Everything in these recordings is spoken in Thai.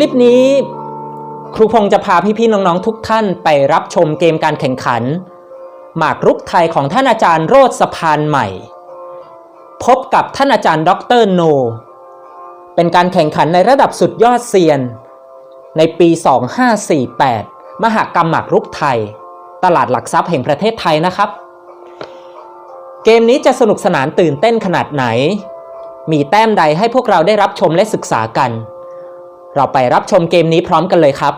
ลิปนี้ ครูพงษ์จะพาพี่ๆน้องๆทุกท่านไปรับชมเกมการแข่งขัน หมากรุกไทยของท่านอาจารย์โรดสะพานใหม่ พบกับท่านอาจารย์ด็อกเตอร์โน เป็นการแข่งขันในระดับสุดยอดเซียน ในปี 2548 มหากรรมหมากรุกไทย ตลาดหลักทรัพย์แห่งประเทศไทยนะครับ เกมนี้จะสนุกสนานตื่นเต้นขนาดไหน มีแต้มใดให้พวกเราได้รับชมและศึกษากัน เราไปรับชมเกมนี้พร้อมกันเลยครับ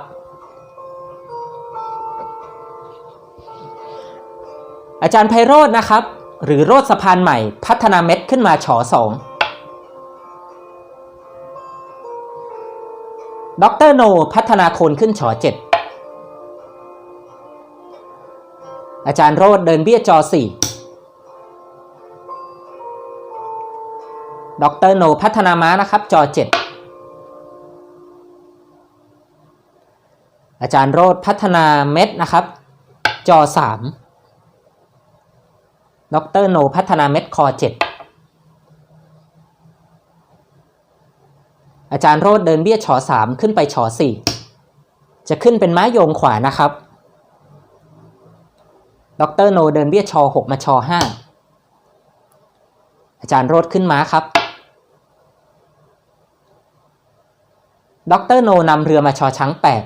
อาจารย์ไพโรจน์นะครับ หรือโรดสะพานใหม่ พัฒนาเม็ดขึ้นมาฉอสองด็อกเตอร์โนพัฒนาโคนขึ้นฉอเจ็ดอาจารย์โรดเดินเบี้ยจอสี่ด็อกเตอร์โนพัฒนาม้านะครับ จอเจ็ด อาจารย์โรดพัฒนาเม็ดนะครับ จอสามดรโนพัฒนาเม็ดคอเจ็ดอาจารย์โรดเดินเบี้ยฉอสามขึ้นไปฉอสี่จะขึ้นเป็นม้าโยงขวานะครับ ดรโนเดินเบี้ยชอหกมาชอห้าอาจารย์โรดขึ้นม้าครับ ดรโนนำเรือมาชอช้างแปด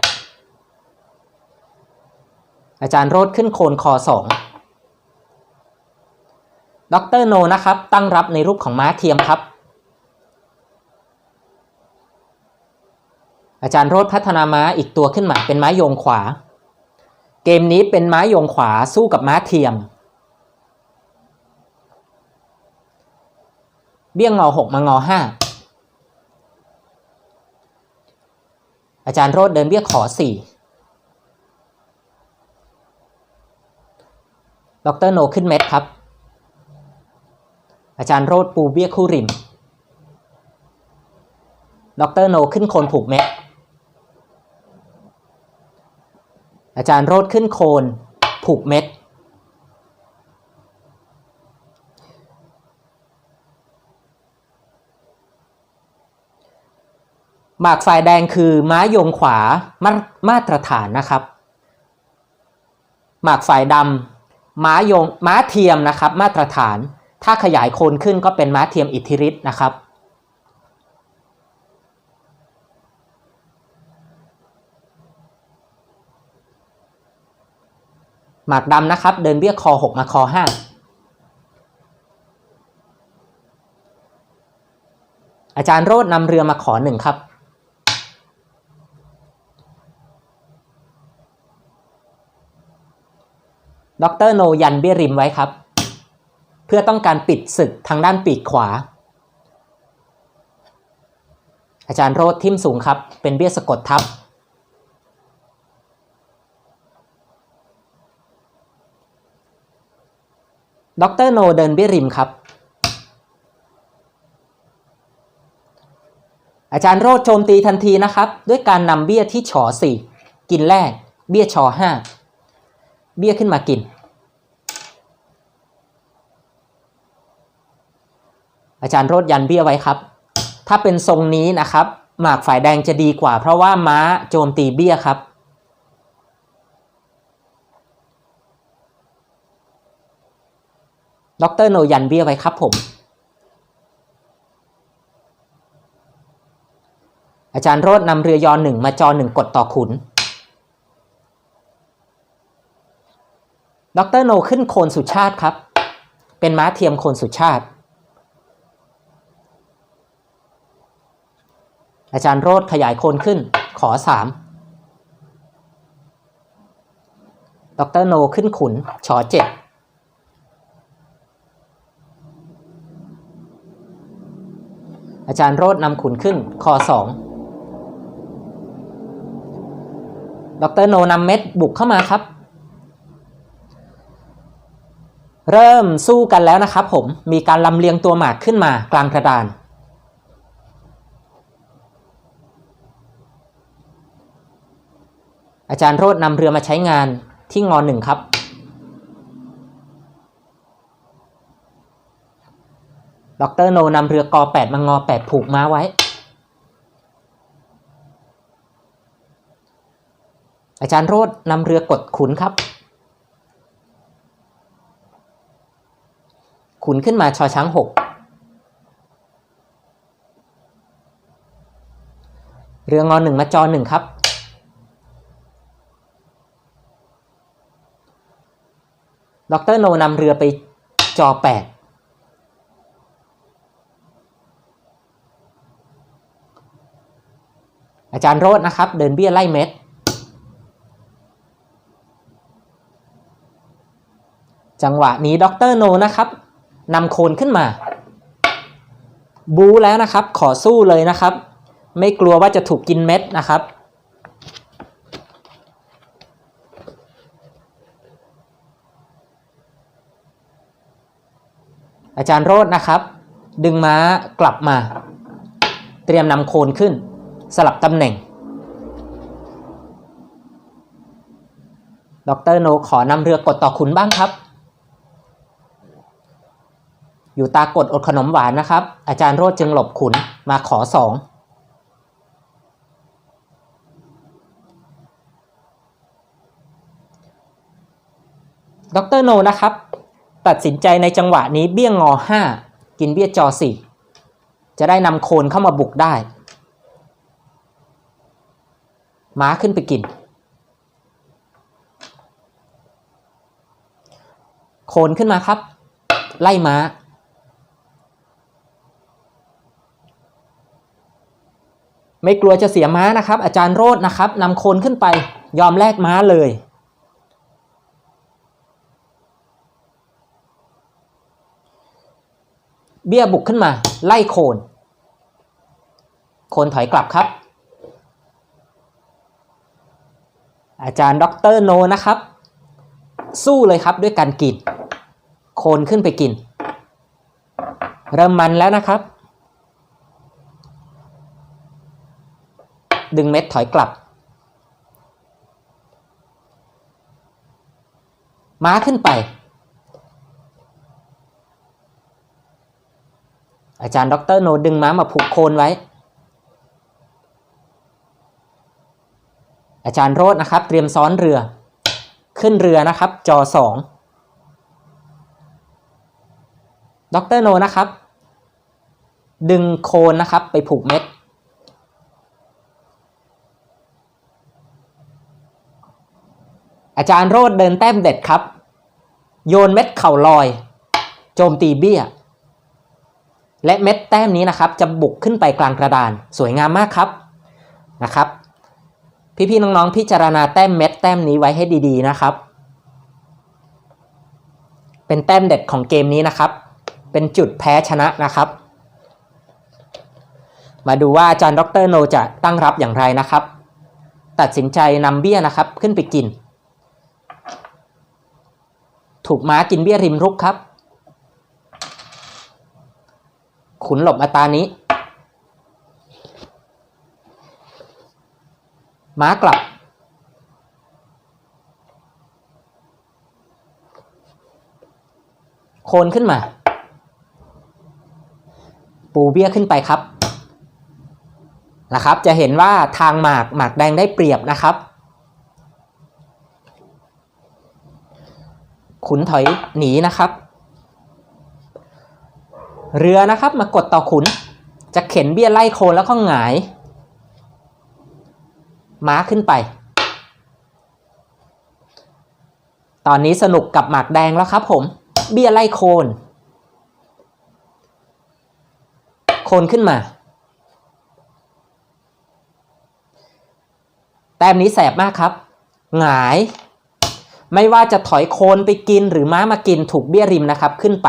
อาจารย์โรดขึ้นโคนคอสองดรโนนะครับ ตั้งรับในรูปของม้าเทียมครับ อาจารย์โรดพัฒนาม้าอีกตัวขึ้นมาเป็นม้ายงขวา เกมนี้เป็นม้ายงขวาสู้กับม้าเทียม เบี้ยงงอหกมางอห้าอาจารย์โรดเดินเบี้ยขอสี่ ดรโนขึ้นเม็ดครับ อาจารย์โรดปูเบี้ยคู่ริม ดรโนขึ้นโคนผูกเม็ด อาจารย์โรดขึ้นโคนผูกเม็ด หมากฝ่ายแดงคือม้ายงขวามามาตรฐานนะครับ หมากฝ่ายดำ ม้าโยงม้าเทียมนะครับ มาตรฐาน ถ้าขยายโคนขึ้นก็เป็นม้าเทียมอิทธิฤทธิ์นะครับ หมากดำนะครับ เดินเบี้ยคอ 6 มาคอ 5 อาจารย์โรดนำเรือมาขอหนึ่งครับ ดรโนยันเบี้ยริมไว้ครับ เพื่อต้องการปิดศึกทางด้านปีกขวา อาจารย์โรดทิมสูงครับ เป็นเบี้ยสะกดทับ ดรโนเดินเบี้ยริมครับ อาจารย์โรดโจมตีทันทีนะครับ ด้วยการนำเบี้ยที่ฉอสี่กินแรก เบี้ยชอห้า เบี้ยขึ้นมากิน อาจารย์โรดยันเบี้ยไว้ครับ ถ้าเป็นทรงนี้นะครับ หมากฝ่ายแดงจะดีกว่า เพราะว่าม้าโจมตีเบี้ยครับดรโนยันเบี้ยไว้ครับผม อาจารย์โรดนำเรือยอหนึ่งมาจอหนึ่งกดต่อขุน ดรโนขึ้นโคนสุชาติครับ เป็นม้าเทียมโคนสุชาติ อาจารย์โรดขยายโคนขึ้น ขอสามดรโนขึ้นขุนชอเจ็ดอาจารย์โรดนำขุนขึ้นคอสองดรโนนำเม็ดบุกเข้ามาครับ เริ่มสู้กันแล้วนะครับผมมีการลำเลียงตัวหมากขึ้นมากลางกระดาน อาจารย์โรดนำเรือมาใช้งานที่งอหนึ่งครับ ดรโนนำเรือกอ8มางอ8ผูกม้าไว้ อาจารย์โรดนำเรือกดขุนครับ ขุนขึ้นมาชอช้างหกเรืองอหนึ่งมาจอหนึ่งครับ ดรโนนำเรือไปจอแปดอาจารย์โรดนะครับ เดินเบี้ยไล่เม็ด จังหวะนี้ดรโนนะครับ นำโคนขึ้นมา บูแล้วนะครับ ขอสู้เลยนะครับ ไม่กลัวว่าจะถูกกินเม็ดนะครับ อาจารย์โรดนะครับ ดึงม้ากลับมา เตรียมนำโคนขึ้น สลับตำแหน่งดรโนขอนำเรือกดต่อขุนบ้างครับ อยู่ตากดอดขนมหวานนะครับ อาจารย์โรดจึงหลบขุนมาขอสองดรโนนะครับ ตัดสินใจในจังหวะนี้เบี้ยงงอ 5 กินเบี้ยจอ 4 จะได้นำโคนเข้ามาบุกได้ ม้าขึ้นไปกิน โคนขึ้นมาครับ ไล่ม้า ไม่กลัวจะเสียม้านะครับ อาจารย์โรดนะครับนำโคนขึ้นไปยอมแลกม้าเลย เบี้ยบุกขึ้นมา ไล่โคน โคนถอยกลับครับ อาจารย์ด็อกเตอร์โนนะครับ สู้เลยครับด้วยการกิน โคนขึ้นไปกิน เริ่มมันแล้วนะครับ ดึงเม็ดถอยกลับ ม้าขึ้นไป อาจารย์ดรโนดึงม้ามาผูกโคนไว้ อาจารย์โรดนะครับ เตรียมซ้อนเรือ ขึ้นเรือนะครับ จอสองดรโนนะครับ ดึงโคนนะครับไปผูกเม็ด อาจารย์โรดเดินแต้มเด็ดครับ โยนเม็ดเข่าลอย โจมตีเบี้ย และเม็ดแต้มนี้นะครับ จะบุกขึ้นไปกลางกระดานสวยงามมากครับนะครับ พี่ๆน้องๆพิจารณาแต้มเม็ดแต้มนี้ไว้ให้ดีๆนะครับ เป็นแต้มเด็ดของเกมนี้นะครับ เป็นจุดแพ้ชนะนะครับ มาดูว่าอาจารย์ดรโนจะตั้งรับอย่างไรนะครับ ตัดสินใจนำเบี้ยนะครับขึ้นไปกิน ถูกม้ากินเบี้ยริมรุกครับ ขุนหลบมาตานี้ ม้ากลับ โคนขึ้นมา ปูเบี้ยขึ้นไปครับนะครับ จะเห็นว่าทางหมากหมากแดงได้เปรียบนะครับ ขุนถอยหนีนะครับ เรือนะครับมากดต่อขุน จะเข็นเบี้ยไล่โคนแล้วก็หงาย ม้าขึ้นไป ตอนนี้สนุกกับหมากแดงแล้วครับผม เบี้ยไล่โคน โคนขึ้นมาแต้มนี้แสบมากครับ หงาย ไม่ว่าจะถอยโคนไปกินหรือม้ามากินถูกเบี้ยริมนะครับขึ้นไป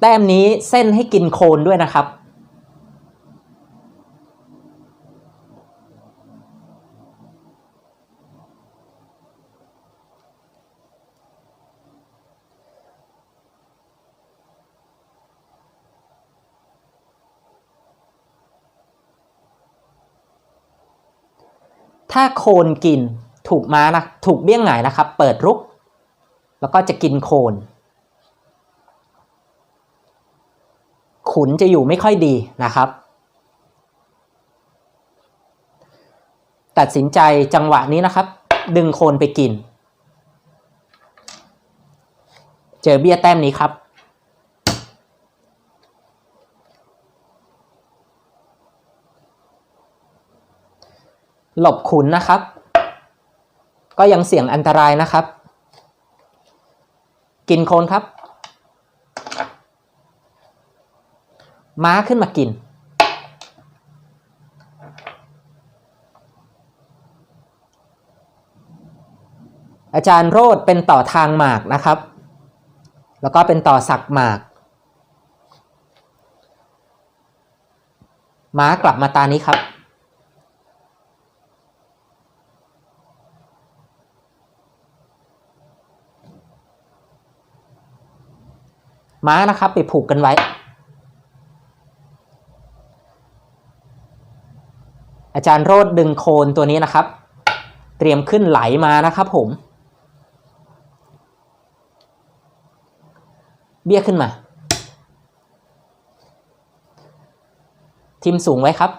แต้มนี้เส้นให้กินโคนด้วยนะครับ ถ้าโคนกินถูกม้านะถูกเบี้ยงหงายนะครับ เปิดรุก แล้วก็จะกินโคน ขุนจะอยู่ไม่ค่อยดีนะครับ ตัดสินใจจังหวะนี้นะครับ ดึงโคนไปกิน เจอเบี้ยแต้มนี้ครับ หลบขุนนะครับ ก็ยังเสี่ยงอันตรายนะครับ กินโคนครับ ม้าขึ้นมากิน อาจารย์โรดเป็นต่อทางหมากนะครับ แล้วก็เป็นต่อสักหมากม้ากลับมาตานี้ครับ ม้านะครับไปผูกกันไว้ อาจารย์โรดดึงโคนตัวนี้นะครับ เตรียมขึ้นไหลมานะครับผม เบี้ยขึ้นมา ทิมสูงไว้ครับ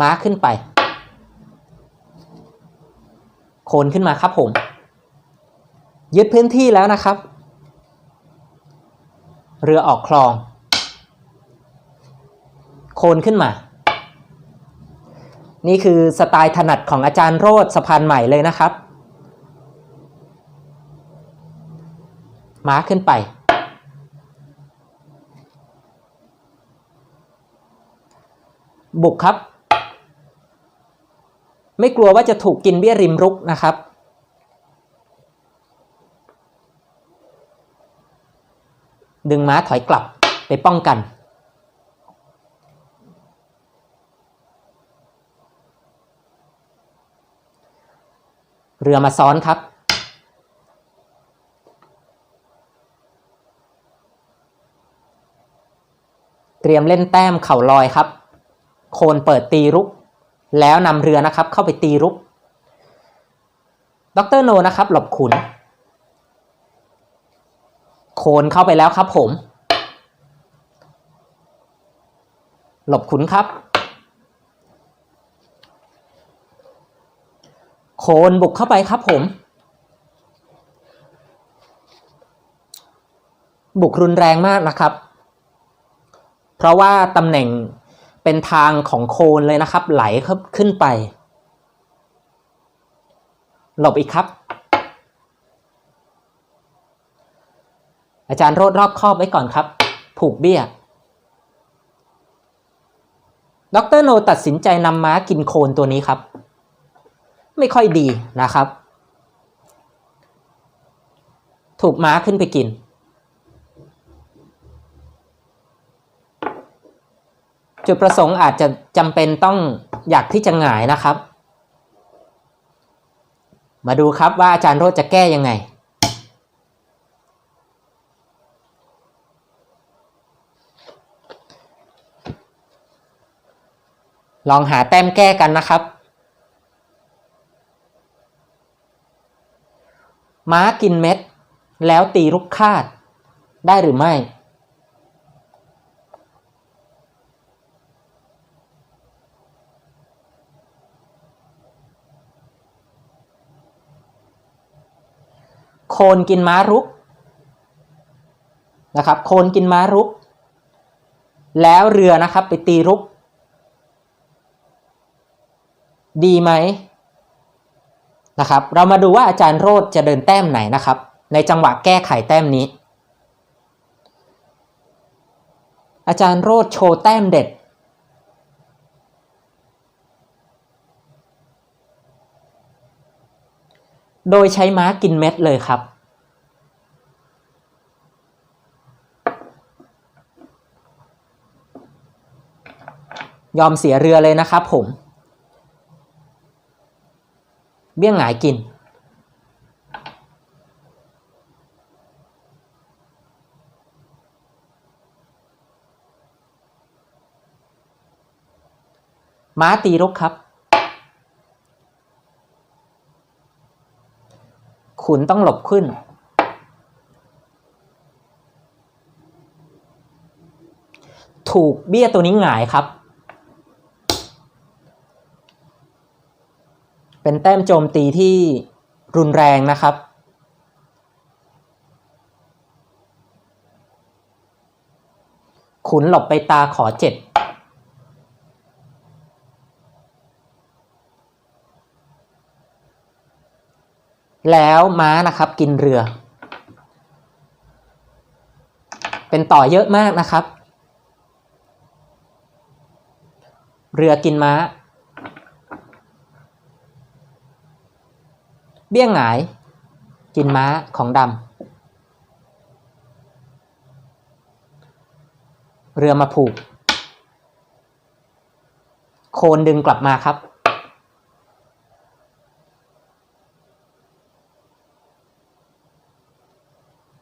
ม้าขึ้นไป โคนขึ้นมาครับผม ยึดพื้นที่แล้วนะครับ เรือออกคลอง โคนขึ้นมา นี่คือสไตล์ถนัดของอาจารย์โรดสะพานใหม่เลยนะครับ ม้าขึ้นไปบุกครับ ไม่กลัวว่าจะถูกกินเบี้ยริมรุกนะครับ ดึงม้าถอยกลับไปป้องกันเรือมาซ้อนครับ เตรียมเล่นแต้มเข่าลอยครับ โคนเปิดตีรุก แล้วนำเรือนะครับเข้าไปตีรุกดรโนนะครับ หลบขุน โคนเข้าไปแล้วครับผม หลบขุนครับ โคนบุกเข้าไปครับผม บุกรุนแรงมากนะครับ เพราะว่าตำแหน่ง เป็นทางของโคนเลยนะครับ ไหลขึ้นไป หลบอีกครับ อาจารย์โรดรอบครอบไว้ก่อนครับ ผูกเบี้ยดรโนตัดสินใจนำม้ากินโคนตัวนี้ครับ ไม่ค่อยดีนะครับ ถูกม้าขึ้นไปกิน จุดประสงค์อาจจะจำเป็นต้องอยากที่จะหงายนะครับ มาดูครับว่าอาจารย์โรจจะแก้ยังไง ลองหาแต้มแก้กันนะครับ ม้ากินเม็ด แล้วตีรุกคาดได้หรือไม่ โคนกินม้ารุกนะครับ โคนกินม้ารุก แล้วเรือนะครับไปตีรุก ดีไหมนะครับ เรามาดูว่าอาจารย์โรดจะเดินแต้มไหนนะครับ ในจังหวะแก้ไขแต้มนี้ อาจารย์โรดโชว์แต้มเด็ด โดยใช้ม้ากินเม็ดเลยครับ ยอมเสียเรือเลยนะครับผม เบี้ยงหงายกิน ม้าตีรกครับ ขุนต้องหลบขึ้น ถูกเบี้ยตัวนี้หงายครับ เป็นแต้มโจมตีที่รุนแรงนะครับขุนหลบไปตาขอเจ็ด แล้วม้านะครับกินเรือ เป็นต่อเยอะมากนะครับ เรือกินม้า เบี้ยงหงาย กินม้าของดำเรือมาผูก โคนดึงกลับมาครับ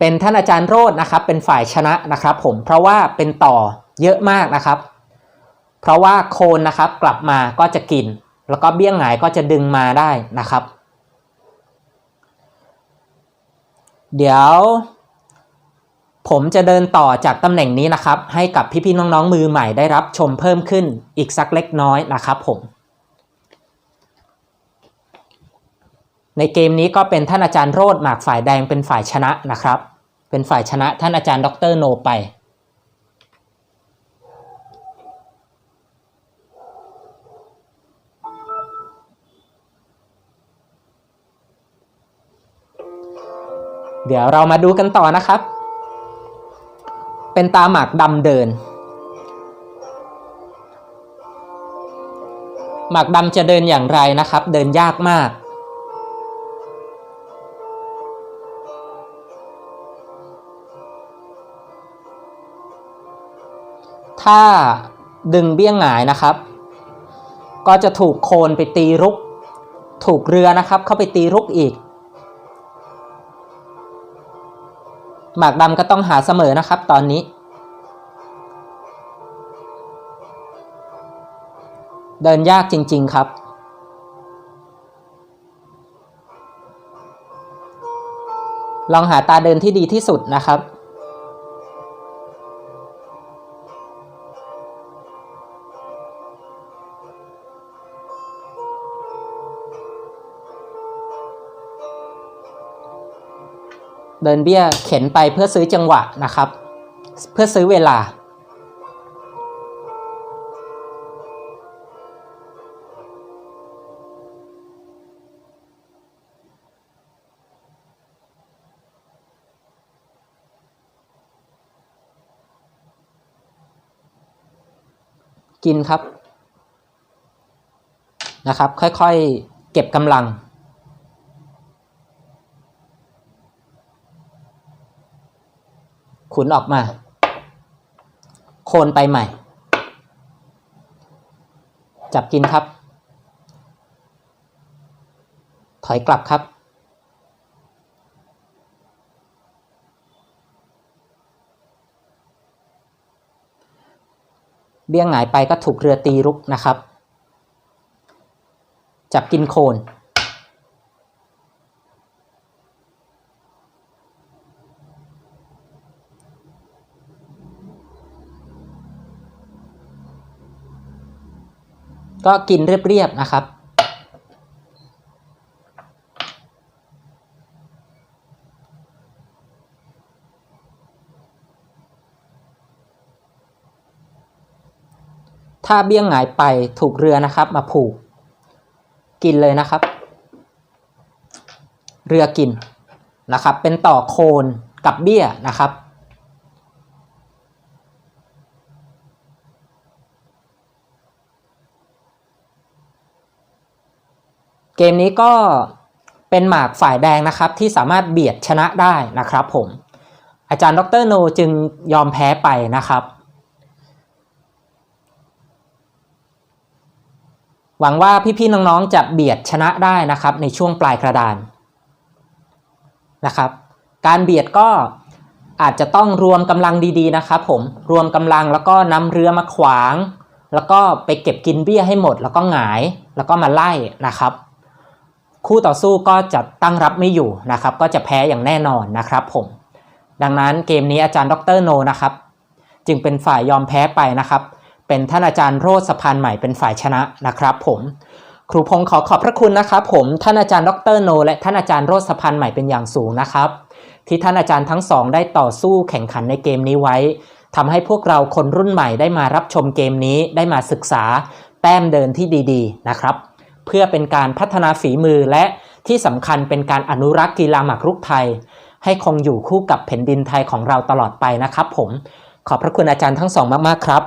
เป็นท่านอาจารย์โรดนะครับเป็นฝ่ายชนะนะครับ ผมเพราะว่าเป็นต่อเยอะมากนะครับ เพราะว่าโคนนะครับกลับมาก็จะกิน แล้วก็เบี้ยงหงายก็จะดึงมาได้นะครับ เดี๋ยวผมจะเดินต่อจากตำแหน่งนี้นะครับ ให้กับพี่ๆน้องๆมือใหม่ได้รับชมเพิ่มขึ้นอีกสักเล็กน้อยนะครับผม ในเกมนี้ก็เป็นท่านอาจารย์โรดหมากฝ่ายแดงเป็นฝ่ายชนะนะครับ เป็นฝ่ายชนะท่านอาจารย์ ดรโนไป เดี๋ยวเรามาดูกันต่อนะครับ เป็นตาหมากดำเดิน หมากดำจะเดินอย่างไรนะครับ เดินยากมาก ถ้าดึงเบี้ยงหงายนะครับ ก็จะถูกโคนไปตีรุก ถูกเรือนะครับ เข้าไปตีรุกอีก หมากดำก็ต้องหาเสมอนะครับ ตอนนี้ เดินยากจริง ๆครับลองหาตาเดินที่ดีที่สุดนะครับ เดินเบี้ยเข็นไปเพื่อซื้อจังหวะนะครับ เพื่อซื้อเวลา กินครับนะครับ ค่อยๆ เก็บกำลัง ขุนออกมา โคนไปใหม่ จับกินครับ ถอยกลับครับ เบี้ยงหงายไปก็ถูกเรือตีรุกนะครับ จับกินโคน ก็กินเรียบๆนะครับ ถ้าเบี้ยงหงายไปถูกเรือนะครับ มาผูก กินเลยนะครับ เรือกินนะครับ เป็นต่อโคนกับเบี้ยนะครับ เกมนี้ก็เป็นหมากฝ่ายแดงนะครับที่สามารถเบียดชนะได้นะครับผม อาจารย์ดรโนจึงยอมแพ้ไปนะครับ หวังว่าพี่ๆน้องๆจะเบียดชนะได้นะครับในช่วงปลายกระดานนะครับ การเบียดก็อาจจะต้องรวมกำลังดีๆนะครับผมรวมกำลังแล้วก็นำเรือมาขวาง แล้วก็ไปเก็บกินเบี้ยให้หมด แล้วก็หงายแล้วก็มาไล่นะครับ คู่ต่อสู้ก็จะตั้งรับไม่อยู่นะครับ ก็จะแพ้อย่างแน่นอนนะครับผม ดังนั้นเกมนี้อาจารย์ดรโนนะครับ จึงเป็นฝ่ายยอมแพ้ไปนะครับ เป็นท่านอาจารย์โรดสะพานใหม่เป็นฝ่ายชนะนะครับผมครูพงศ์ขอขอบพระคุณนะครับผมท่านอาจารย์ดรโน และท่านอาจารย์โรดสะพานใหม่เป็นอย่างสูงนะครับ ที่ท่านอาจารย์ทั้งสองได้ต่อสู้แข่งขันในเกมนี้ไว้ทำให้พวกเราคนรุ่นใหม่ได้มารับชมเกมนี้ได้มาศึกษาแต้มเดินที่ดี ๆ นะครับ เพื่อเป็นการพัฒนาฝีมือและที่สำคัญเป็นการอนุรักษ์กีฬาหมากรุกไทย ให้คงอยู่คู่กับแผ่นดินไทยของเราตลอดไปนะครับผมขอบพระคุณอาจารย์ทั้งสองมากๆครับ